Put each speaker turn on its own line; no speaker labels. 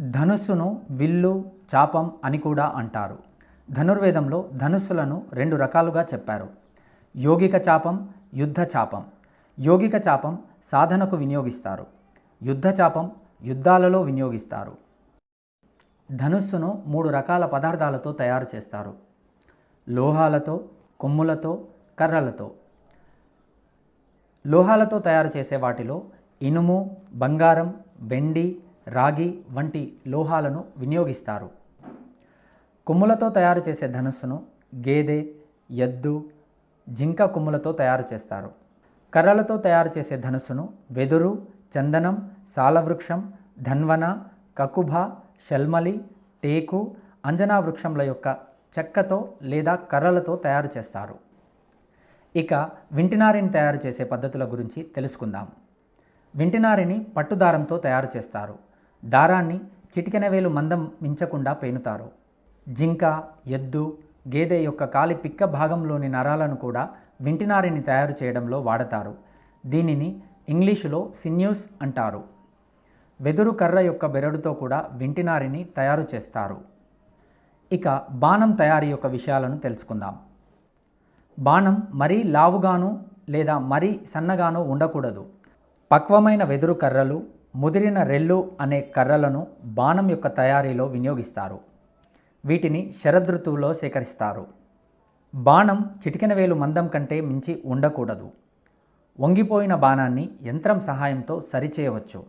ధనుస్సును విల్లు చాపం అని కూడా అంటారు. ధనుర్వేదంలో ధనుస్సులను రెండు రకాలుగా చెప్పారు. యోగిక చాపం యుద్ధ చాపం. యోగిక చాపం సాధనకు వినియోగిస్తారు. యుద్ధ చాపం యుద్ధాలలో వినియోగిస్తారు. ధనుస్సును మూడు రకాల పదార్థాలతో తయారు చేస్తారు. లోహాలతో కొమ్ములతో కర్రలతో. లోహాలతో తయారు చేసే వాటిలో ఇనుము బంగారం వెండి రాగి వంటి లోహాలను వినియోగిస్తారు. కొమ్ములతో తయారు చేసే ధనుస్సును గేదె ఎద్దు జింక కొమ్ములతో తయారు చేస్తారు. కర్రలతో తయారు చేసే ధనుస్సును వెదురు చందనం సాలవృక్షం ధన్వన కకుభ షల్మలి టేకు అంజనా వృక్షంల యొక్క చెక్కతో లేదా కర్రలతో తయారు చేస్తారు. ఇక వింటినారిని తయారు చేసే పద్ధతుల గురించి తెలుసుకుందాం. వింటినారిని పట్టుదారంతో తయారు చేస్తారు. దారాన్ని చిటికెన వేలు మందం మించకుండా పేనుతారు. జింక ఎద్దు గేదె యొక్క కాలి పిక్క భాగంలోని నరాలను కూడా వింటినారిని తయారు చేయడంలో వాడతారు. దీనిని ఇంగ్లీషులో సిన్యూస్ అంటారు. వెదురు కర్ర యొక్క బెరడుతో కూడా వింటినారిని తయారు చేస్తారు. ఇక బాణం తయారీ యొక్క విషయాలను తెలుసుకుందాం. బాణం మరీ లావుగాను లేదా మరీ సన్నగాను ఉండకూడదు. పక్వమైన వెదురు కర్రలు ముదిరిన రెల్లు అనే కర్రలను బాణం యొక్క తయారీలో వినియోగిస్తారు. వీటిని శరదృతువులో సేకరిస్తారు. బాణం చిటికెన వేలు మందం కంటే మించి ఉండకూడదు. వంగిపోయిన బాణాన్ని యంత్రం సహాయంతో సరిచేయవచ్చు.